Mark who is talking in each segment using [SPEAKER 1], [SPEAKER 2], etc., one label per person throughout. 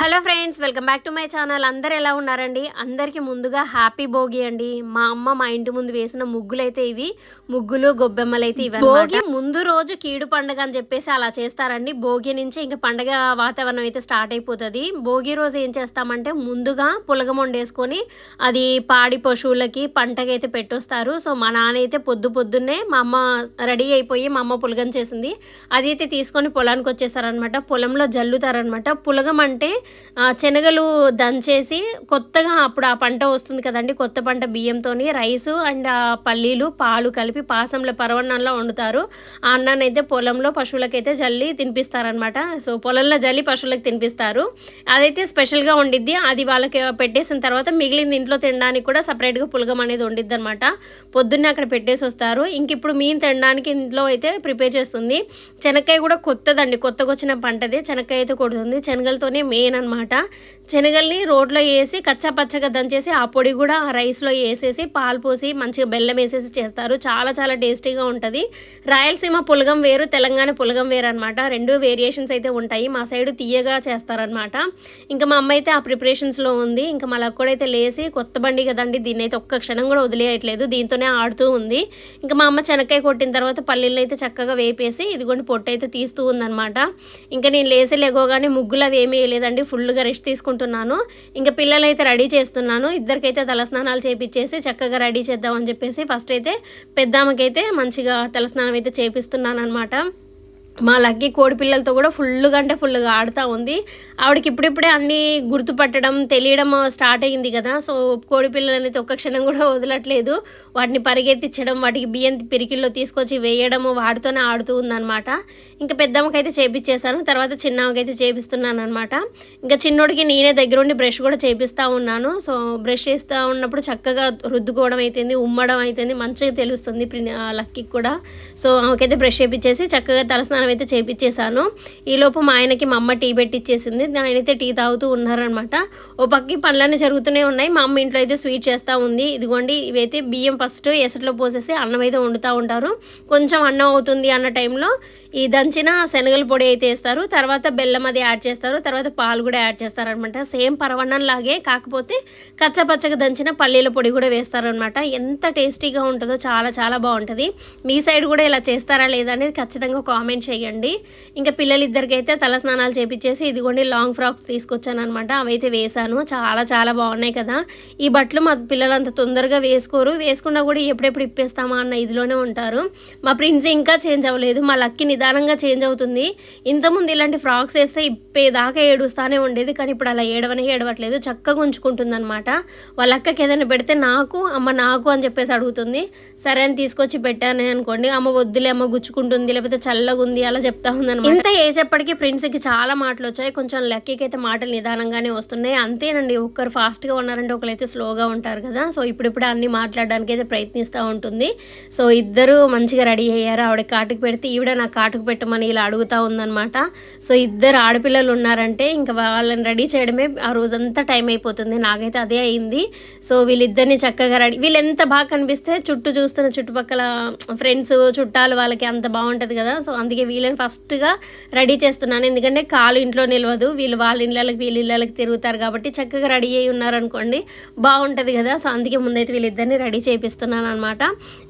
[SPEAKER 1] Hello friends welcome back to my channel. అందరు ఎలా ఉన్నారండి? అందరికీ ముందుగా హ్యాపీ భోగి అండి. మా అమ్మ మా ఇంటి ముందు వేసిన ముగ్గులు అయితే ఇవి. ముగ్గులు గొబ్బెమ్మలు అయితే ఇవి భోగి ముందు రోజు కీడు పండుగ అని చెప్పేసి అలా చేస్తారండి. భోగి నుంచి ఇంకా పండగ వాతావరణం అయితే స్టార్ట్ అయిపోతుంది. భోగి రోజు ఏం చేస్తామంటే ముందుగా పులగం వండేసుకొని అది పాడి పశువులకి పంటకైతే అయితే పెట్టొస్తారు. సో మా నాన్న అయితే పొద్దు పొద్దున్నే మా అమ్మ రెడీ అయిపోయి మా అమ్మ పులగం చేసింది. అది అయితే తీసుకొని పొలానికి వచ్చేసారనమాట పొలంలో జల్లుతారనమాట పులగం అంటే శనగలు దంచేసి కొత్తగా అప్పుడు ఆ పంట వస్తుంది కదండి కొత్త పంట బియ్యంతో రైస్ అండ్ ఆ పల్లీలు పాలు కలిపి పాసంలో పరవన్నంలో వండుతారు. ఆ అన్నాన్ని అయితే పొలంలో పశువులకైతే జల్లి తినిపిస్తారనమాట సో పొలంలో జల్లి పశువులకు తినిపిస్తారు. అదైతే స్పెషల్గా వండిద్ది. అది వాళ్ళకి పెట్టేసిన తర్వాత మిగిలింది ఇంట్లో తినడానికి కూడా సపరేట్గా పులగం అనేది వండిద్ది అనమాట పొద్దున్నే అక్కడ పెట్టేసి వస్తారు. ఇంక ఇప్పుడు మీన్ తినడానికి ఇంట్లో అయితే ప్రిపేర్ చేస్తుంది. శనక్కాయ కూడా కొత్తదండి కొత్తగా వచ్చిన పంటది. శనక్కాయ అయితే కొడుతుంది. శనగలతోనే మెయిన్ అనమాట. శనగల్ని రోడ్లో వేసి కచ్చా పచ్చగా దంచేసి ఆ పొడి కూడా ఆ రైస్లో వేసేసి పాలు పోసి మంచిగా బెల్లం వేసేసి చేస్తారు. చాలా చాలా టేస్టీగా ఉంటుంది. రాయలసీమ పులగం వేరు తెలంగాణ పులగం వేరు అనమాట. రెండు వేరియేషన్స్ అయితే ఉంటాయి. మా సైడ్ తీయగా చేస్తారనమాట. ఇంకా మా అమ్మ అయితే ఆ ప్రిపరేషన్స్లో ఉంది. ఇంకా మా లక్కడైతే లేసి కొత్త బండి కదండి దీన్ని అయితే ఒక్క క్షణం కూడా వదిలేయట్లేదు. దీంతోనే ఆడుతూ ఉంది. ఇంకా మా అమ్మ చెనక్కాయ కొట్టిన తర్వాత పల్లీలు అయితే చక్కగా వేపేసి ఇదిగోండి పొట్టు అయితే తీస్తూ ఉందన్నమాట ఇంకా నేను లేసి లేగోగానే ముగ్గులు అవి ఏమీ వేయలేదండి. ఫుల్గా రెస్ట్ తీసుకుంటున్నాను. ఇంకా పిల్లలైతే రెడీ చేస్తున్నాను. ఇద్దరికైతే తలస్నానాలు చేపించేసి చక్కగా రెడీ చేద్దామని చెప్పేసి ఫస్ట్ అయితే పెద్దామకైతే మంచిగా తలస్నానం అయితే చేపిస్తున్నాను అనమాట మా లక్కీ కోడి పిల్లలతో కూడా ఫుల్గా అంటే ఫుల్గా ఆడుతూ ఉంది. ఆవిడకి ఇప్పుడిప్పుడే అన్నీ గుర్తుపట్టడం తెలియడం స్టార్ట్ అయ్యింది కదా. సో కోడి పిల్లలని ఒక్క క్షణం కూడా వదలట్లేదు. వాటిని పరిగెత్తించడం వాటికి బియ్యం పిరికిల్లో తీసుకొచ్చి వేయడము వాటితోనే ఆడుతూ ఉందన్నమాట. ఇంకా పెద్దమ్మకైతే చేపించేశాను తర్వాత చిన్నమ్మకైతే చేపిస్తున్నాను అనమాట ఇంకా చిన్నోడికి నేనే దగ్గరుండి బ్రష్ కూడా చేపిస్తూ ఉన్నాను. సో బ్రష్ చేస్తూ ఉన్నప్పుడు చక్కగా రుద్దుకోవడం అయితేంది ఉమ్మడం అయితేంది మంచిగా తెలుస్తుంది ప్రి- ఆ లక్కీకి కూడా. సో ఆమెకైతే బ్రష్ చేపించేసి చక్కగా తలస్నానం అయితే చేపించేశాను ఈలోపు మా ఆయనకి మా అమ్మ టీ పెట్టిచ్చేసింది. ఆయనైతే టీ తాగుతూ ఉన్నారనమాట. ఓ పక్కి పనులన్నీ జరుగుతూనే ఉన్నాయి. మా అమ్మ ఇంట్లో అయితే స్వీట్ చేస్తూ ఉంది. ఇదిగోండి ఇవైతే బియ్యం ఫస్ట్ ఎసట్లో పోసేసి అన్నం అయితే వండుతూ ఉంటారు. కొంచెం అన్నం అవుతుంది అన్న టైంలో ఈ దంచిన శనగల పొడి అయితే వేస్తారు. తర్వాత బెల్లం అది యాడ్ చేస్తారు. తర్వాత పాలు కూడా యాడ్ చేస్తారనమాట. సేమ్ పరవన్నం లాగే కాకపోతే కచ్చపచ్చగా దంచిన పల్లీల పొడి కూడా వేస్తారనమాట. ఎంత టేస్టీగా ఉంటుందో చాలా చాలా బాగుంటుంది. మీ సైడ్ కూడా ఇలా చేస్తారా లేదా అనేది ఖచ్చితంగా కామెంట్ చేయండి. ఇంకా పిల్లలిద్దరికైతే తల స్నానాలు చేపించేసి ఇదిగోండి లాంగ్ ఫ్రాక్స్ తీసుకొచ్చాను అనమాట అవైతే వేశాను. చాలా చాలా బాగున్నాయి కదా. ఈ బట్టలు మా పిల్లలు అంత తొందరగా వేసుకోరు. వేసుకున్నా కూడా ఎప్పుడెప్పుడు ఇప్పేస్తామా అన్న ఇదిలోనే ఉంటారు. మా ప్రిన్స్ ఇంకా చేంజ్ అవ్వలేదు. మా లక్కిని నిదానంగా చేంజ్ అవుతుంది. ఇంతకుముందు ఇలాంటి ఫ్రాక్స్ వేస్తే ఇప్పేదాకా ఏడుస్తానే ఉండేది. కానీ ఇప్పుడు అలా ఏడవనే ఏడవట్లేదు. చక్కగా ఉంచుకుంటుంది అనమాట వాళ్ళ అక్కకి ఏదైనా పెడితే నాకు అమ్మ నాకు అని చెప్పేసి అడుగుతుంది. సరే అని తీసుకొచ్చి పెట్టాను అనుకోండి. అమ్మ వద్దులే అమ్మ గుచ్చుకుంటుంది లేకపోతే చల్లగా ఉంది అలా చెప్తా ఉందన్నమాట. ఇంత ఏసేపటికి ప్రిన్స్కి చాలా మాటలు వచ్చాయి. కొంచెం లక్కీకి అయితే మాటలు నిదానంగానే వస్తున్నాయి. అంతేనండి ఒక్కరు ఫాస్ట్గా ఉన్నారంటే ఒకరైతే స్లోగా ఉంటారు కదా. సో ఇప్పుడిప్పుడు అన్ని మాట్లాడడానికి అయితే ప్రయత్నిస్తూ ఉంటుంది. సో ఇద్దరు మంచిగా రెడీ అయ్యారు. ఆవిడ కాటుకు పెడితే ఈవిడ నా కాటు కాటుకు పెట్టమని ఇలా అడుగుతూ ఉందన్నమాట. సో ఇద్దరు ఆడపిల్లలు ఉన్నారంటే ఇంకా వాళ్ళని రెడీ చేయడమే ఆ రోజంతా టైం అయిపోతుంది. నాకైతే అదే అయింది. సో వీళ్ళిద్దరిని చక్కగా రెడీ వీళ్ళు ఎంత బాగా కనిపిస్తే చుట్టూ చూస్తున్న చుట్టుపక్కల ఫ్రెండ్స్ చుట్టాలు వాళ్ళకి అంత బాగుంటుంది కదా. సో అందుకే వీళ్ళని ఫస్ట్గా రెడీ చేస్తున్నాను. ఎందుకంటే కాలు ఇంట్లో నిలవదు. వీళ్ళు వాళ్ళ ఇళ్ళకి వీళ్ళ ఇళ్ళకి తిరుగుతారు కాబట్టి చక్కగా రెడీ అయి ఉన్నారనుకోండి బాగుంటుంది కదా. సో అందుకే ముందైతే వీళ్ళిద్దరిని రెడీ చేపిస్తున్నాను అనమాట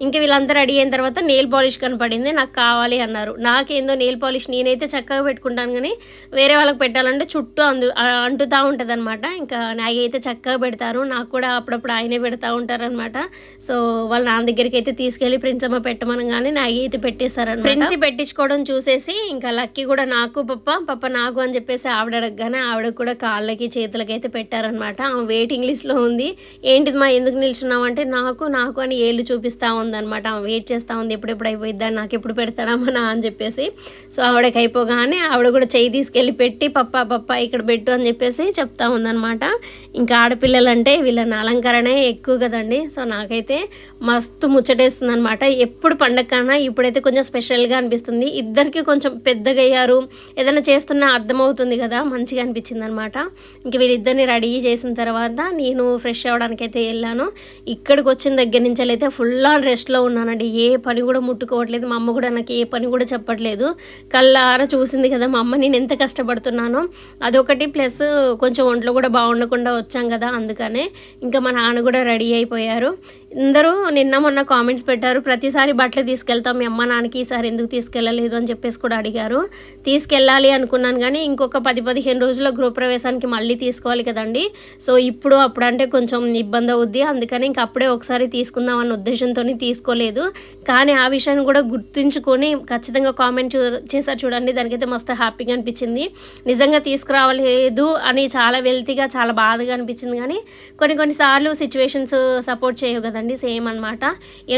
[SPEAKER 1] ఇంకా వీళ్ళంతా రెడీ అయిన తర్వాత నెయిల్ పాలిష్ కనపడింది. నాకు కావాలి అన్నారు. నాకేందో నెయిల్ పాలిష్ నేనైతే చక్కగా పెట్టుకుంటాను కానీ వేరే వాళ్ళకి పెట్టాలంటే చుట్టూ అందు అంటుతూ ఉంటుంది అనమాట ఇంకా నాగైతే చక్కగా పెడతారు. నాకు కూడా అప్పుడప్పుడు ఆయనే పెడతా ఉంటారనమాట సో వాళ్ళు నా దగ్గరికి అయితే తీసుకెళ్ళి ప్రిన్స్ అమ్మ పెట్టమనగానే నాగి అయితే పెట్టేశారనమాట ప్రిన్స్ పెట్టించుకోవడం చూసేసి ఇంకా లక్కీ కూడా నాకు పప్ప పప్ప నాకు అని చెప్పేసి ఆవిడ అడగగానే ఆవిడ కూడా కాళ్ళకి చేతులకి అయితే పెట్టారనమాట ఆమె వెయిటింగ్ లిస్ట్లో ఉంది. ఏంటిది మా ఎందుకు నిల్చున్నావు? అంటే నాకు నాకు అని ఏళ్ళు చూపిస్తూ ఉందనమాట ఆమె వెయిట్ చేస్తూ ఉంది. ఎప్పుడెప్పుడు అయిపోయిద్దా? నాకు ఎప్పుడు పెడతాడమ్మా అని అని చెప్పేసి. సో ఆవిడకి అయిపోగానే ఆవిడ కూడా చేయి తీసుకెళ్ళి పెట్టి పప్ప పప్ప ఇక్కడ పెట్టు అని చెప్పేసి చెప్తా ఉందన్నమాట. ఇంకా ఆడపిల్లలు అంటే వీళ్ళని అలంకరణే ఎక్కువ కదండి. సో నాకైతే మస్తు ముచ్చటేస్తుంది అనమాట ఎప్పుడు పండగ కన్నా ఇప్పుడైతే కొంచెం స్పెషల్గా అనిపిస్తుంది. ఇద్దరికి కొంచెం పెద్దగా అయ్యారు ఏదైనా చేస్తున్నా అర్థమవుతుంది కదా మంచిగా అనిపించింది అనమాట ఇంక వీళ్ళిద్దరిని రెడీ చేసిన తర్వాత నేను ఫ్రెష్ అవ్వడానికి అయితే వెళ్ళాను. ఇక్కడికి వచ్చిన దగ్గర నుంచి అయితే ఫుల్ ఆన్ రెస్ట్లో ఉన్నానండి. ఏ పని కూడా ముట్టుకోవట్లేదు. మా అమ్మ కూడా నాకు ఏ పని కూడా చెప్ప చెప్పట్లేదు కళ్ళార చూసింది కదా మా అమ్మ నేను ఎంత కష్టపడుతున్నానో. అదొకటి ప్లస్ కొంచెం ఒంట్లో కూడా బాగుండకుండా వచ్చాం కదా అందుకనే. ఇంకా మా నాన్న కూడా రెడీ అయిపోయారు. అందరూ నిన్న మొన్న కామెంట్స్ పెట్టారు. ప్రతిసారి బట్టలు తీసుకెళ్తాం మీ అమ్మ నాన్నకి ఈసారి ఎందుకు తీసుకెళ్ళలేదు అని చెప్పేసి కూడా అడిగారు. తీసుకెళ్ళాలి అనుకున్నాను కానీ ఇంకొక పది పదిహేను రోజుల గృహప్రవేశానికి మళ్ళీ తీసుకోవాలి కదండి. సో ఇప్పుడు అప్పుడంటే కొంచెం ఇబ్బంది అవుద్ది. అందుకని ఇంక అప్పుడే ఒకసారి తీసుకుందాం అన్న ఉద్దేశంతో తీసుకోలేదు. కానీ ఆ విషయాన్ని కూడా గుర్తుంచుకొని ఖచ్చితంగా కామెంట్ చూ చేశారు చూడండి. దానికైతే మస్తు హ్యాపీగా అనిపించింది. నిజంగా తీసుకురావలేదు అని చాలా వెల్తీగా చాలా బాధగా అనిపించింది. కానీ కొన్ని కొన్నిసార్లు సిచ్యువేషన్స్ సపోర్ట్ చేయవు కాదండి సేమ్ అనమాట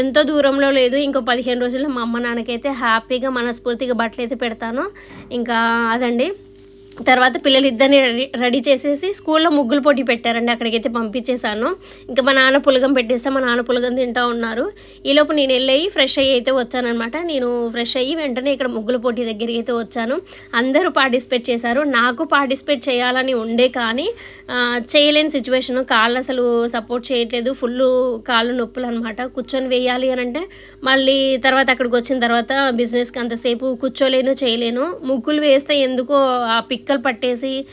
[SPEAKER 1] ఎంతో దూరంలో లేదు ఇంకో పదిహేను రోజుల్లో మా అమ్మ నాన్నకైతే హ్యాపీగా మనస్ఫూర్తిగా బట్టలు అయితే పెడతాను. ఇంకా అదండి. తర్వాత పిల్లలు ఇద్దరిని రెడీ రెడీ చేసేసి స్కూల్లో ముగ్గులు పోటీ పెట్టారండి. అక్కడికైతే పంపించేశాను. ఇంకా మా నాన్న పులగం పెట్టేస్తే మా నాన్న పులగం తింటా ఉన్నారు. ఈలోపు నేను వెళ్ళి ఫ్రెష్ అయ్యి అయితే వచ్చానమాట నేను ఫ్రెష్ అయ్యి వెంటనే ఇక్కడ ముగ్గుల పోటీ దగ్గరికి అయితే వచ్చాను. అందరూ పార్టిసిపేట్ చేశారు. నాకు పార్టిసిపేట్ చేయాలని ఉండే కానీ చేయలేని సిచ్యువేషన్ కాళ్ళు అసలు సపోర్ట్ చేయట్లేదు. ఫుల్ కాళ్ళు నొప్పులు అనమాట కూర్చొని వేయాలి అని అంటే మళ్ళీ తర్వాత అక్కడికి వచ్చిన తర్వాత బిజినెస్కి అంతసేపు కూర్చోలేను చేయలేను. ముగ్గులు వేస్తే ఎందుకో ఆ పిక్ పిక్కలు పట్టేసి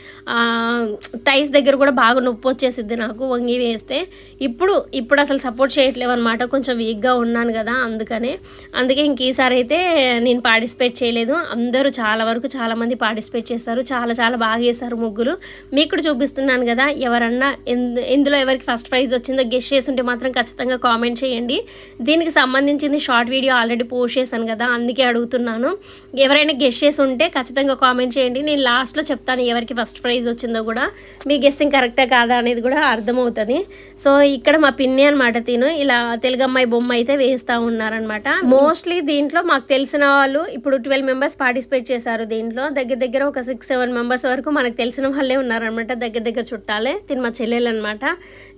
[SPEAKER 1] టైస్ దగ్గర కూడా బాగా నొప్పి వచ్చేసిద్ది నాకు వంగి వేస్తే. ఇప్పుడు ఇప్పుడు అసలు సపోర్ట్ చేయట్లేవు అనమాట కొంచెం వీక్గా ఉన్నాను కదా అందుకనే. అందుకే ఇంక ఈసారి అయితే నేను పార్టిసిపేట్ చేయలేదు. అందరూ చాలా వరకు చాలామంది పార్టిసిపేట్ చేశారు చాలా చాలా బాగా చేశారు ముగ్గులు. మీకు కూడా చూపిస్తున్నాను కదా ఎవరన్నా ఎందు- ఇందులో ఎవరికి ఫస్ట్ ప్రైజ్ వచ్చిందో గెస్ట్ చేసుంటే మాత్రం ఖచ్చితంగా కామెంట్ చేయండి. దీనికి సంబంధించింది షార్ట్ వీడియో ఆల్రెడీ పోస్ట్ చేశాను కదా అందుకే అడుగుతున్నాను. ఎవరైనా గెస్ట్ చేసి ఉంటే ఖచ్చితంగా కామెంట్ చేయండి. నేను లాస్ట్లో చెప్తాను ఎవరికి ఫస్ట్ ప్రైజ్ వచ్చిందో కూడా. మీ గెస్సింగ్ కరెక్టా కాదా అనేది కూడా అర్థమవుతుంది. సో ఇక్కడ మా పిన్ని అనమాట తిను ఇలా తెలుగు అమ్మాయి బొమ్మ అయితే వేస్తూ ఉన్నారనమాట మోస్ట్లీ దీంట్లో మాకు తెలిసిన వాళ్ళు ఇప్పుడు ట్వెల్వ్ మెంబర్స్ పార్టిసిపేట్ చేశారు దీంట్లో. దగ్గర దగ్గర ఒక సిక్స్ సెవెన్ మెంబర్స్ వరకు మనకు తెలిసిన వాళ్ళే ఉన్నారనమాట దగ్గర దగ్గర చుట్టాలే తిని మా చెల్లెలు అనమాట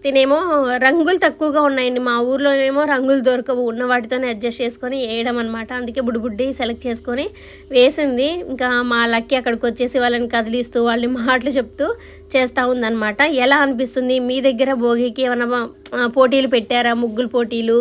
[SPEAKER 1] తినేమో రంగులు తక్కువగా ఉన్నాయండి. మా ఊర్లోనేమో రంగులు దొరకవు. ఉన్న వాటితోనే అడ్జస్ట్ చేసుకొని వేయడం అనమాట అందుకే బుడ్డి సెలెక్ట్ చేసుకొని వేసింది. ఇంకా మా లక్కీ అక్కడికి వచ్చేసి వాళ్ళని కదిలిస్తూ వాళ్ళని మాటలు చెప్తూ చేస్తూ ఉందన్నమాట. ఎలా అనిపిస్తుంది? మీ దగ్గర భోగికి ఏమైనా పోటీలు పెట్టారా? ముగ్గులు పోటీలు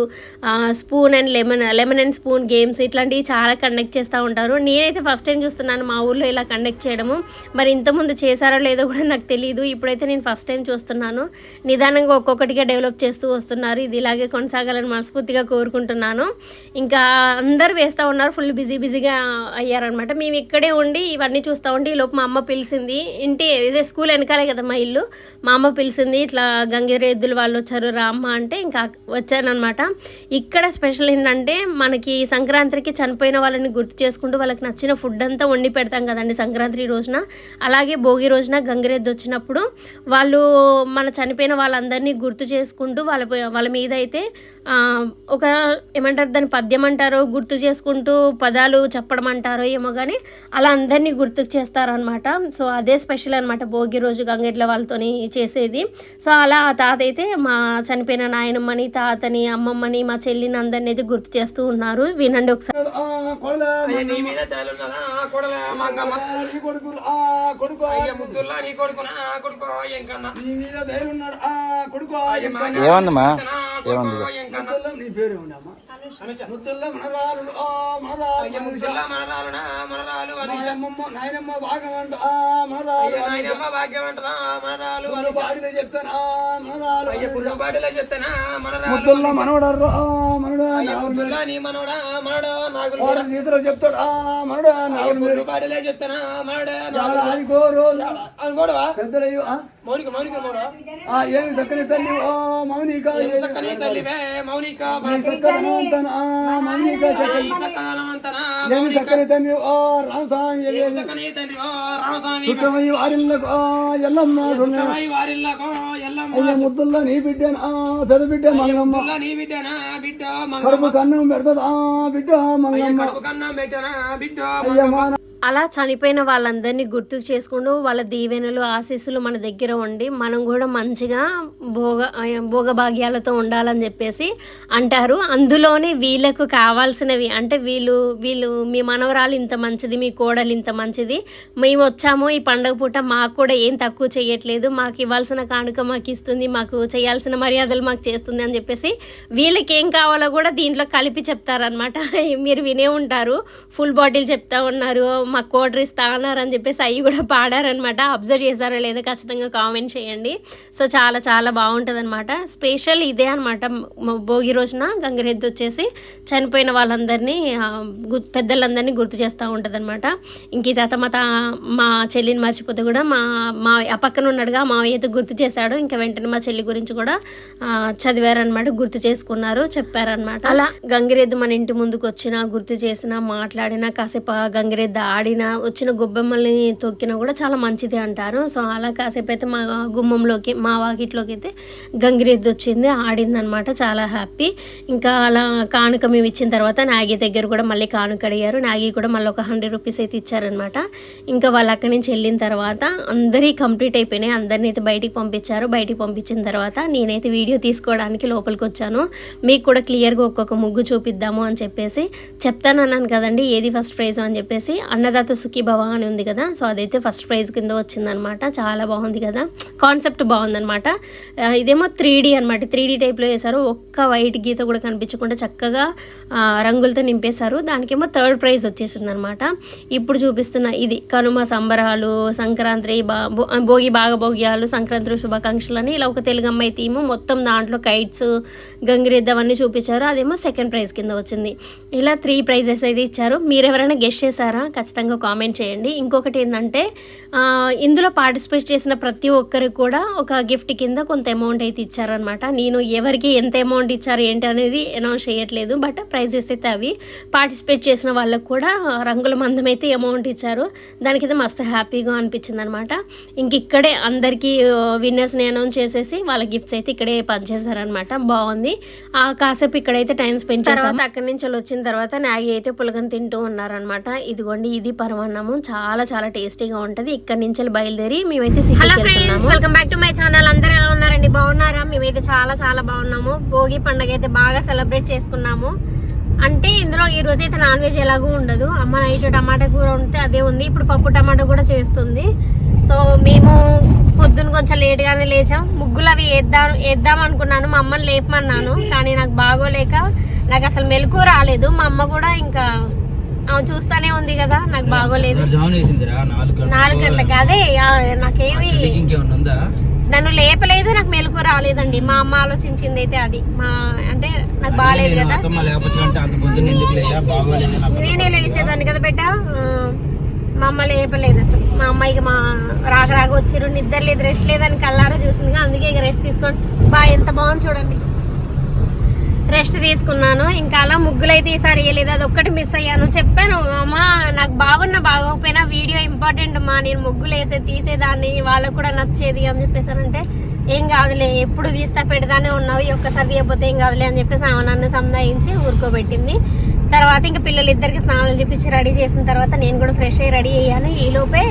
[SPEAKER 1] spoon and lemon lemon and spoon games ఇట్లాంటివి చాలా కండక్ట్ చేస్తూ ఉంటారు. నేనైతే ఫస్ట్ టైం చూస్తున్నాను మా ఊర్లో ఇలా కండక్ట్ చేయడము. మరి ఇంతకుముందు చేశారో లేదో కూడా నాకు తెలియదు ఇప్పుడైతే నేను ఫస్ట్ టైం చూస్తున్నాను. నిదానంగా ఒక్కొక్కటిగా డెవలప్ చేస్తూ వస్తున్నారు. ఇది ఇలాగే కొనసాగాలని మనస్ఫూర్తిగా కోరుకుంటున్నాను. ఇంకా అందరు వేస్తూ ఉన్నారు. ఫుల్ బిజీ బిజీగా అయ్యారనమాట మేము ఇక్కడే ఉండి ఇవన్నీ చూస్తూ ఉండి ఈ లోపు మా అమ్మ పిలిచింది ఇంటి ఇదే స్కూల్ వెనకాల కదా మా ఇల్లు? మా అమ్మ పిలిచింది ఇట్లా గంగిరెద్దులు వాళ్ళు వచ్చారు రామ్మ అంటే ఇంకా వచ్చానమాట ఇక్కడ స్పెషల్ ఏంటంటే మనకి సంక్రాంతికి చనిపోయిన వాళ్ళని గుర్తు చేసుకుంటూ వాళ్ళకి నచ్చిన ఫుడ్ అంతా వండి పెడతాం కదండి సంక్రాంతి రోజున. అలాగే భోగి రోజున గంగిరెద్దు వచ్చినప్పుడు వాళ్ళు మన చనిపోయిన వాళ్ళందరినీ గుర్తు చేసుకుంటూ వాళ్ళ వాళ్ళ మీద అయితే ఒక ఏమంటారు దాని పద్యం అంటారో గుర్తు చేసుకుంటూ పదాలు చెప్పడం అంటారో ఏమో కానీ అలా అందరినీ గుర్తుకు చేస్తారనమాట సో అదే స్పెషల్ అనమాట భోగి రోజు గంగెడ్ల వాళ్ళతోని చేసేది. సో అలా ఆ తాత అయితే మా చనిపోయిన నాయనమ్మని తాతని అమ్మమ్మని మా చెల్లిని అందరినీ అయితే గుర్తు చేస్తూ ఉన్నారు. వినండి ఒకసారి.
[SPEAKER 2] ఆ కొడల
[SPEAKER 3] అయ్య నీ మీద తేలున్నదా కొడల మంగమ్మ
[SPEAKER 2] నీ కొడుకు ఆ కొడుకు
[SPEAKER 3] అయ్య ముద్దుల్లా నీ కొడుకునా? కొడుకో ఎంకన్నా?
[SPEAKER 2] నీ మీద ధైర్యున్నాడు ఆ కొడుకు ఆ ఎంక.
[SPEAKER 4] ఏమందమ్మా?
[SPEAKER 2] ముద్దుల్లో నీ పేరు ఏమన్నా ముద్దుల్లో మనరాలు ఆ మనరాలు నాయనమ్మ ఆ మనరాలు
[SPEAKER 3] నాయనమ్మ మనరాలు
[SPEAKER 2] బాడిలో ఆ మనరాలు
[SPEAKER 3] అయ్య పుల్లు బాటిలో చెప్తానా మనరాలు
[SPEAKER 2] ముద్దుల్లో మనవడారు ఆ మనడా
[SPEAKER 3] నీ మనవడా మనడో నాగులు
[SPEAKER 2] వాడు సీతలో చెప్తాడు ఆ మనడా
[SPEAKER 3] చెప్తానా మనడే అనుకోడవా
[SPEAKER 2] పెద్దలయ్యో ఆ?
[SPEAKER 3] మౌనిక మౌనిక
[SPEAKER 2] ఏమి చక్కని తల్లి ఆ మౌనిక
[SPEAKER 3] సక్కని తల్లివే?
[SPEAKER 2] ఏమి
[SPEAKER 3] సక్కని తండ్రి ఓ రామస్వామి
[SPEAKER 2] చుట్టమయ్యి వారిళ్ళకు ఆ ఎల్లమ్మ
[SPEAKER 3] వారిల్లకో
[SPEAKER 2] అయ్య ముద్దుల్లో నీ బిడ్డ ఆ పెద్ద బిడ్డ మంగమ్మ
[SPEAKER 3] బిడ్డనా
[SPEAKER 2] కడుపు కన్నం పెడతది ఆ బిడ్డ మంగమ్మ అయ్య
[SPEAKER 1] అలా చనిపోయిన వాళ్ళందరినీ గుర్తుకు చేసుకుంటూ వాళ్ళ దీవెనలు ఆశీస్సులు మన దగ్గర ఉండి మనం కూడా మంచిగా భోగ భోగభాగ్యాలతో ఉండాలని చెప్పేసి అంటారు. అందులోనే వీళ్ళకు కావాల్సినవి అంటే వీళ్ళు వీళ్ళు మీ మనవరాలు ఇంత మంచిది మీ కోడలు ఇంత మంచిది మేము వచ్చాము ఈ పండగ పూట మాకు కూడా ఏం తక్కువ చేయట్లేదు మాకు ఇవ్వాల్సిన కానుక మాకు ఇస్తుంది మాకు చేయాల్సిన మర్యాదలు మాకు చేస్తుంది అని చెప్పేసి వీళ్ళకి ఏం కావాలో కూడా దీంట్లో కలిపి చెప్తారనమాట మీరు వినే ఉంటారు ఫుల్ బాటిల్ చెప్తా ఉన్నారు మాకు కోటర్ ఇస్తా అన్నారు అని చెప్పేసి అవి కూడా పాడారనమాట అబ్జర్వ్ చేశారో లేదో ఖచ్చితంగా కామెంట్ చేయండి. సో చాలా చాలా బాగుంటుంది అనమాట స్పెషల్ ఇదే అనమాట భోగి రోజున గంగిరెద్దు వచ్చేసి చనిపోయిన వాళ్ళందరినీ పెద్దలందరినీ గుర్తు చేస్తూ ఉంటుంది అనమాట ఇంక తాత మా మా చెల్లిని మర్చిపోతే కూడా మా మా ఆ పక్కన ఉన్నాడుగా మా అయితే గుర్తు చేశాడు. ఇంకా వెంటనే మా చెల్లి గురించి కూడా చదివారనమాట గుర్తు చేసుకున్నారు చెప్పారనమాట అలా గంగిరెద్దు మన ఇంటి ముందుకు వచ్చినా గుర్తు చేసినా మాట్లాడినా కాసేపు గంగిరెద్దు ఆడినా వచ్చిన గొబ్బెమ్మల్ని తొక్కినా కూడా చాలా మంచిది అంటారు. సో అలా కాసేపు అయితే మా గుమ్మంలోకి మా వాకిట్లోకి అయితే గంగిరెద్దు వచ్చింది. ఆడిందనమాట చాలా హ్యాపీ. ఇంకా అలా కానుక మేము ఇచ్చిన తర్వాత నాగి దగ్గర కూడా మళ్ళీ కానుక అడిగారు. నాగి కూడా మళ్ళీ ఒక హండ్రెడ్ రూపీస్ అయితే ఇచ్చారనమాట ఇంకా వాళ్ళు అక్కడి నుంచి వెళ్ళిన తర్వాత అందరి కంప్లీట్ అయిపోయినాయి. అందరిని అయితే బయటికి పంపించారు. బయటికి పంపించిన తర్వాత నేనైతే వీడియో తీసుకోవడానికి లోపలికి వచ్చాను. మీకు కూడా క్లియర్గా ఒక్కొక్క ముగ్గు చూపిద్దాము అని చెప్పేసి చెప్తాను అన్నాను కదండి ఏది ఫస్ట్ ప్రైజ్ అని చెప్పేసి. అన్న అన్నదాత సుఖీభవ అని ఉంది కదా సో అదైతే ఫస్ట్ ప్రైజ్ కింద వచ్చిందనమాట. చాలా బాగుంది కదా కాన్సెప్ట్ బాగుందనమాట. ఇదేమో త్రీ డీ అనమాట త్రీ డీ టైప్లో వేశారు. ఒక్క వైట్ గీత కూడా కనిపించకుండా చక్కగా రంగులతో నింపేశారు. దానికేమో థర్డ్ ప్రైజ్ వచ్చేసింది అనమాట ఇప్పుడు చూపిస్తున్న ఇది కనుమ సంబరాలు సంక్రాంతి బా భో- భోగి భాగభోగ్యాలు సంక్రాంతి శుభాకాంక్షలు అని ఇలా ఒక తెలుగు అమ్మాయి థీము మొత్తం దాంట్లో కైట్స్ గంగిరెద్దు అవన్నీ చూపించారు. అదేమో సెకండ్ ప్రైజ్ కింద వచ్చింది. ఇలా త్రీ ప్రైజెస్ అయితే ఇచ్చారు. మీరు ఎవరైనా గెస్ట్ చేశారా? ఖచ్చితంగా కామెంట్ చేయండి. ఇంకొకటి ఏంటంటే ఇందులో పార్టిసిపేట్ చేసిన ప్రతి ఒక్కరికి కూడా ఒక గిఫ్ట్ కింద కొంత అమౌంట్ అయితే ఇచ్చారనమాట నేను ఎవరికి ఎంత అమౌంట్ ఇచ్చారు ఏంటి అనేది అనౌన్స్ చేయట్లేదు. బట్ ప్రైజెస్ అయితే అవి పార్టిసిపేట్ చేసిన వాళ్ళకు కూడా రంగుల మందం అయితే అమౌంట్ ఇచ్చారు. దానికైతే మస్తు హ్యాపీగా అనిపించింది అనమాట ఇంక ఇక్కడే అందరికీ విన్నర్స్ని అనౌన్స్ చేసేసి వాళ్ళ గిఫ్ట్స్ అయితే ఇక్కడే పనిచేశారనమాట బాగుంది. ఆ కాసేపు ఇక్కడైతే టైం స్పెండ్ చేసాము అక్కడి నుంచి వచ్చిన తర్వాత నాగి అయితే పులగం తింటూ ఉన్నారనమాట ఇదిగోండి ఇది పరమాన్నము. చాలా చాలా టేస్టీగా ఉంటది. ఇక్కడ నుంచి బయలుదేరి మేమైతే hello friends welcome back to my channel అందరూ ఎలా ఉన్నారండి? బాగున్నారా? మేమైతే చాలా చాలా బాగున్నాము. భోగి పండుగ అయితే బాగా సెలబ్రేట్ చేసుకున్నాము. అంటే ఇందులో ఈ రోజు అయితే నాన్ వెజ్ ఎలాగూ ఉండదు. అమ్మ నైట్ టమాటా కూర ఉంటే అదే ఉంది. ఇప్పుడు పప్పు టమాటా కూడా చేస్తుంది. సో మేము పొద్దున కొంచెం లేట్గానే లేచాం. ముగ్గులు అవి వేద్దాం వేద్దాం అనుకున్నాను. మా అమ్మని లేపమన్నాను. కానీ నాకు బాగోలేక నాకు అసలు మెలకు రాలేదు. మా అమ్మ కూడా ఇంకా ఆమె చూస్తానే ఉంది కదా నాకు బాగోలేదు.
[SPEAKER 2] నాలుగు
[SPEAKER 1] గంటలకి అదే నాకేమి నన్ను లేపలేదు నాకు మెలకు రాలేదండి. మా అమ్మ ఆలోచించింది అయితే అది. మా అంటే నాకు బాగాలేదు కదా. నేనే లేసేదాన్ని కదా ఆ, మా అమ్మ లేపలేదు అసలు. మా అమ్మాయికి మా రాక రాక వచ్చిర్రు నిద్ర లేదు రెస్ట్ లేదని కల్లారా చూసింది. అందుకే ఇక రెస్ట్ తీసుకోండి. బా ఎంత బాగుంది చూడండి. రెస్ట్ తీసుకున్నాను. ఇంకా అలా ముగ్గులు అయితే ఈసారి వేయలేదు. అది ఒక్కటి మిస్ అయ్యాను. చెప్పాను అమ్మా నాకు బాగున్నా బాగోకపోయినా వీడియో ఇంపార్టెంట్ మా నేను ముగ్గులు వేసే తీసేదాన్ని వాళ్ళకు కూడా నచ్చేది అని చెప్పేసానంటే ఏం కాదులే ఎప్పుడు తీస్తా పెడతానే ఉన్నావు ఒక్కసారి తీయకపోతే ఏం కాదులే అని చెప్పేసి ఆమె నన్ను సంధాయించి ఊరుకోబెట్టింది. తర్వాత ఇంకా పిల్లలు ఇద్దరికి స్నానాలు చేపించి రెడీ చేసిన తర్వాత నేను కూడా ఫ్రెష్ అయ్యి రెడీ అయ్యాను. ఈలోపే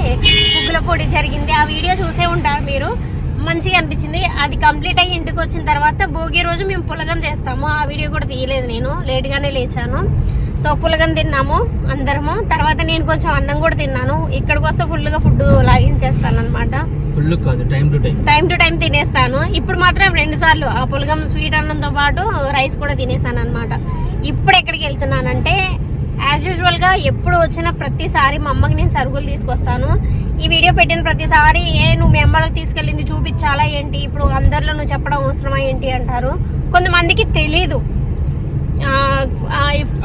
[SPEAKER 1] ముగ్గుల పోటీ జరిగింది. ఆ వీడియో చూసే ఉంటారు మీరు. మంచిగా అనిపించింది. అది కంప్లీట్ అయ్యి ఇంటికి వచ్చిన తర్వాత భోగి రోజు మేము పులగం చేస్తాము. ఆ వీడియో కూడా తీయలేదు నేను. లేట్గానే లేచాను. సో పులగం తిన్నాము అందరము. తర్వాత నేను కొంచెం అన్నం కూడా తిన్నాను. ఇక్కడికి వస్తే ఫుల్గా ఫుడ్ లాగించేస్తాను అనమాట
[SPEAKER 2] ఫుల్ కాదు time to time
[SPEAKER 1] time to time తినేస్తాను. ఇప్పుడు మాత్రం రెండు సార్లు ఆ పులగం స్వీట్ అన్నంతో పాటు రైస్ కూడా తినేసాను అనమాట ఇప్పుడు ఎక్కడికి వెళ్తున్నానంటే యాజ్ యూజువల్గా ఎప్పుడు వచ్చిన ప్రతిసారి మా అమ్మకి నేను సరుకులు తీసుకొస్తాను. ఈ వీడియో పెట్టిన ప్రతిసారి ఏ నువ్వు మీ అమ్మలకు తీసుకెళ్ళింది చూపించాలా ఏంటి? ఇప్పుడు అందరిలో నువ్వు చెప్పడం అవసరమా ఏంటి? అంటారు. కొంతమందికి తెలీదు.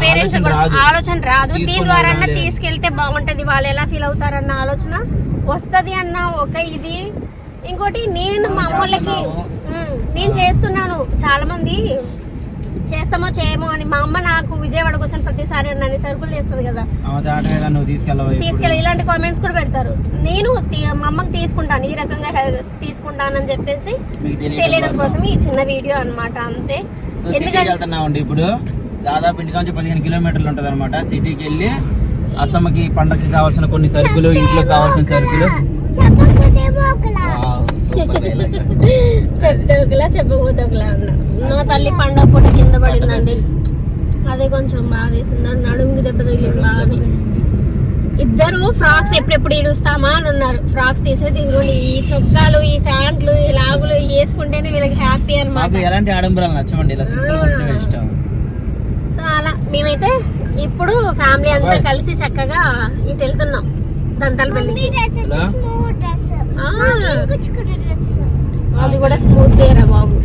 [SPEAKER 1] పేరెంట్స్ కూడా. ఆలోచన రాదు. దీని ద్వారా. తీసుకెళ్తే బాగుంటది. వాళ్ళు ఎలా ఫీల్ అవుతారన్న ఆలోచన వస్తది అన్న ఒక ఇది. ఇంకోటి నేను మా అమ్మోళ్ళకి ఉమ్, నేను చేస్తున్నాను. చాలా మంది చేస్తామో చేయమో అని మా అమ్మ నాకు విజయవాడకు వచ్చిన ప్రతిసారి నన్ను సరుకులు చేస్తుంది కదా? తీసుకెళ్ళి ఇలాంటి కామెంట్స్ కూడా పెడతారు. నేను మా అమ్మకి తీసుకుంటాను ఈ రకంగా తీసుకుంటానని చెప్పేసి
[SPEAKER 2] తెలియడం కోసం.
[SPEAKER 1] ఈ చిన్న వీడియో అన్నమాట అంతే. ఎందుకంటే
[SPEAKER 2] ఇప్పుడు. దాదాపు ఇంటి నుంచి పదిహేను కిలోమీటర్లు ఉంటుంది అనమాట సిటీకి వెళ్ళి
[SPEAKER 4] అత్తమ్మకి పండగకి కావాల్సిన కొన్ని సరుకులు ఇంట్లో కావాల్సిన సరుకులు.
[SPEAKER 5] చెప్తే ఒకలా చెప్పకపోతే ఒకలా అన్న. నా తల్లి పండగ పూట కింద పడిందండి. అదే కొంచెం బాగా వేసింది నడుముకి దెబ్బ తగిలింది బాగానే ఇద్దరు ఫ్రాక్స్ ఎప్పుడెప్పుడు ఇడుస్తామా అని ఉన్నారు. ఫ్రాక్స్ తీసేది ఇదిగోండి ఈ చొక్కాలు ఈ ప్యాంట్లు ఈ లాగులు వేసుకుంటేనే వీళ్ళకి హ్యాపీ
[SPEAKER 4] ఎలాంటి ఆడంబరాలు నచ్చవండి. ఇలా ఇష్టం.
[SPEAKER 5] సో అలా మేమైతే ఇప్పుడు ఫ్యామిలీ అంతా. కలిసి చక్కగా ఇటు వెళ్తున్నాం. దంతాల పెళ్ళికి. అది కూడా స్మూత్ రా బాబు.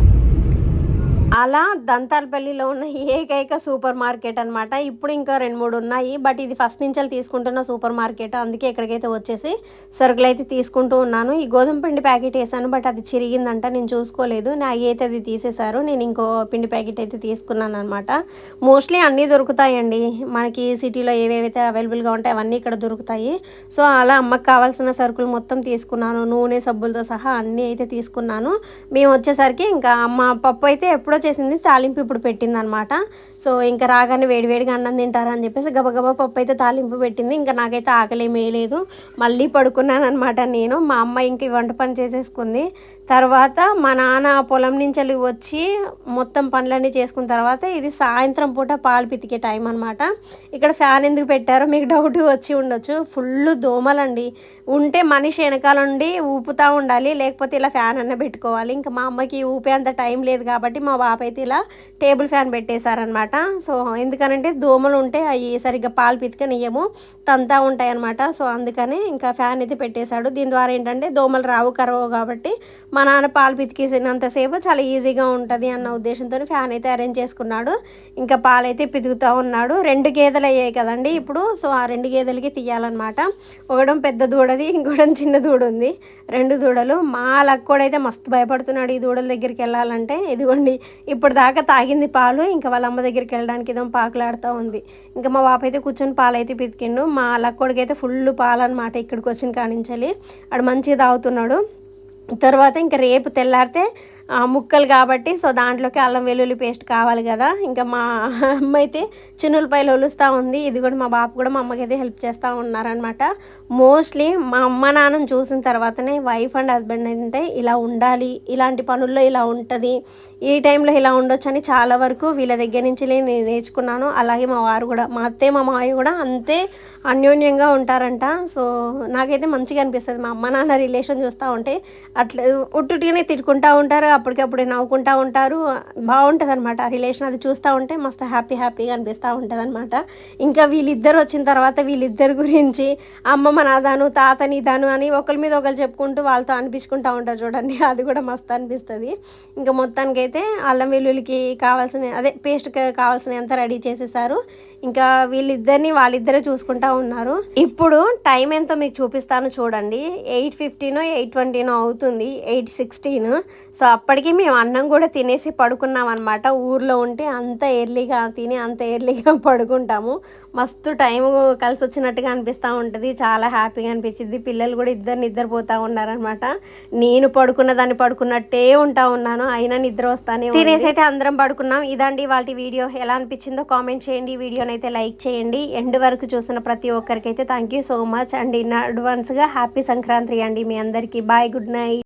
[SPEAKER 5] అలా దంతాలపల్లిలో ఉన్న ఏకైక సూపర్ మార్కెట్ అన్నమాట. ఇప్పుడు ఇంకా రెండు మూడు ఉన్నాయి. బట్ ఇది ఫస్ట్ నుంచి తీసుకుంటున్న సూపర్ మార్కెట్. అందుకే ఇక్కడికైతే వచ్చేసి సరుకులు అయితే తీసుకుంటూ ఉన్నాను. ఈ గోధుమ పిండి ప్యాకెట్ వేసాను బట్ అది చిరిగిందంట. నేను చూసుకోలేదు. నా అయితే అది తీసేశారు. నేను ఇంకో పిండి ప్యాకెట్ అయితే తీసుకున్నాను అనమాట మోస్ట్లీ అన్నీ దొరుకుతాయండి. మనకి సిటీలో ఏవేవైతే అవైలబుల్గా ఉంటాయి అవన్నీ ఇక్కడ దొరుకుతాయి. సో అలా అమ్మకు కావాల్సిన సరుకులు మొత్తం తీసుకున్నాను. నూనె సబ్బులతో సహా అన్నీ అయితే తీసుకున్నాను. మేము వచ్చేసరికి ఇంకా అమ్మ పప్పు అయితే ఎప్పుడో చేసింది తాలింపు ఇప్పుడు పెట్టింది అనమాట సో ఇంకా రాగానే వేడివేడిగా అన్నం తింటారని చెప్పేసి గబగబా పప్పు అయితే తాలింపు పెట్టింది. ఇంకా నాకైతే ఆకలి ఏమీ లేదు మళ్ళీ పడుకున్నాను అనమాట నేను. మా అమ్మ ఇంక వంట పని చేసేసుకుంది. తర్వాత మా నాన్న పొలం నుంచి వచ్చి మొత్తం పనులన్నీ చేసుకున్న తర్వాత ఇది సాయంత్రం పూట పాలు పితికే టైం అనమాట. ఇక్కడ ఫ్యాన్ ఎందుకు పెట్టారో మీకు డౌట్ వచ్చి ఉండొచ్చు. ఫుల్ దోమలండి. ఉంటే మనిషి వెనకాల ఉండి ఊపుతూ ఉండాలి. లేకపోతే ఇలా ఫ్యాన్ అన్న పెట్టుకోవాలి. ఇంకా మా అమ్మకి ఊపే అంత టైం లేదు కాబట్టి మా బాప అయితే ఇలా టేబుల్ ఫ్యాన్ పెట్టేశారనమాట. సో ఎందుకనంటే దోమలు ఉంటే అవి సరిగ్గా పాలు పితికనియ్యము తంతా ఉంటాయి అనమాట సో అందుకని ఇంకా ఫ్యాన్ అయితే పెట్టేశాడు. దీని ద్వారా ఏంటంటే దోమలు రావు కరవు కాబట్టి మా నాన్న పాలు పితికేసినంతసేపు చాలా ఈజీగా ఉంటుంది అన్న ఉద్దేశంతో ఫ్యాన్ అయితే అరేంజ్ చేసుకున్నాడు. ఇంకా పాలైతే పితుకుతూ ఉన్నాడు. రెండు గేదెలు అయ్యాయి కదండి ఇప్పుడు. సో ఆ రెండు గేదెలకి తీయాలన్నమాట. ఒకడం పెద్ద దూడది ఇంకోటం చిన్న దూడ ఉంది రెండు దూడలు. మా లక్కోడైతే మస్తు భయపడుతున్నాడు ఈ దూడల దగ్గరికి వెళ్ళాలంటే. ఇదిగోండి ఇప్పుడు దాకా తాగింది పాలు. ఇంకా వాళ్ళ అమ్మ దగ్గరికి వెళ్ళడానికి ఏదో పాకులాడుతూ ఉంది. ఇంకా మా బాప అయితే కూర్చొని పాలు అయితే పితికిండు. మా లక్కోడికి అయితే ఫుల్ పాలు అనమాట ఇక్కడికి వచ్చిన కానించాలి ఆడు మంచిగా తాగుతున్నాడు. తర్వాత ఇంకా రేపు తెల్లారితే ముక్కలు కాబట్టి సో దాంట్లోకి అల్లం వెల్లుల్లి పేస్ట్ కావాలి కదా. ఇంకా మా అమ్మ అయితే చిన్నులపాయలు ఒలుస్తూ ఉంది. ఇది కూడా మా బాబు కూడా మా అమ్మకి అయితే హెల్ప్ చేస్తూ ఉన్నారనమాట మోస్ట్లీ మా అమ్మ నాన్నని చూసిన తర్వాతనే వైఫ్ అండ్ హస్బెండ్ అంటే ఇలా ఉండాలి ఇలాంటి పనుల్లో ఇలా ఉంటుంది ఈ టైంలో ఇలా ఉండొచ్చు అని చాలా వరకు వీళ్ళ దగ్గర నుంచి నేను నేర్చుకున్నాను. అలాగే మా వారు కూడా మా అత్తే మా మావి కూడా అంతే అన్యోన్యంగా ఉంటారంట. సో నాకైతే మంచిగా అనిపిస్తుంది. మా అమ్మ నాన్న రిలేషన్ చూస్తూ ఉంటే అట్లా ఉట్టుటిగానే తిట్టుకుంటూ ఉంటారు. అప్పటికప్పుడు నవ్వుకుంటూ ఉంటారు. బాగుంటుంది అనమాట ఆ రిలేషన్ అది చూస్తూ ఉంటే మస్తు హ్యాపీ హ్యాపీగా అనిపిస్తూ ఉంటుంది అనమాట ఇంకా వీళ్ళిద్దరు వచ్చిన తర్వాత వీళ్ళిద్దరి గురించి అమ్మమ్మ నాదాను తాత నీదాను అని ఒకరి మీద ఒకరు చెప్పుకుంటూ వాళ్ళతో అనిపించుకుంటూ ఉంటారు చూడండి. అది కూడా మస్తు అనిపిస్తుంది. ఇంకా మొత్తానికైతే అల్లం వెల్లుల్లికి కావాల్సిన అదే పేస్ట్ కావాల్సిన ఎంత రెడీ చేసేసారు. ఇంకా వీళ్ళిద్దరిని వాళ్ళిద్దరే చూసుకుంటా ఉన్నారు. ఇప్పుడు టైం ఎంతో మీకు చూపిస్తాను చూడండి. ఎయిట్ ఫిఫ్టీనో ఎయిట్ ట్వంటీనో అవుతుంది. Eight sixteen. సో అప్పటికి మేము అన్నం కూడా తినేసి పడుకున్నాం అనమాట ఊర్లో ఉంటే అంత ఎర్లీగా తిని అంత ఎర్లీగా పడుకుంటాము. మస్తు టైం కలిసి వచ్చినట్టుగా అనిపిస్తూ ఉంటుంది. చాలా హ్యాపీగా అనిపించింది పిల్లలు కూడా ఇద్దరు నిద్రపోతూ ఉన్నారనమాట నేను పడుకున్న దాన్ని పడుకున్నట్టే ఉంటా ఉన్నాను. అయినా నిద్ర వస్తానే తినేసైతే అయితే అందరం పడుకున్నాం. ఇదండి వాటి వీడియో. ఎలా అనిపించిందో కామెంట్ చేయండి. వీడియోని అయితే లైక్ చేయండి. ఎండ్ వరకు చూసిన ప్రతి ఒక్కరికైతే thank you so much and in అడ్వాన్స్గా హ్యాపీ సంక్రాంతి అండి మీ అందరికీ. Bye good night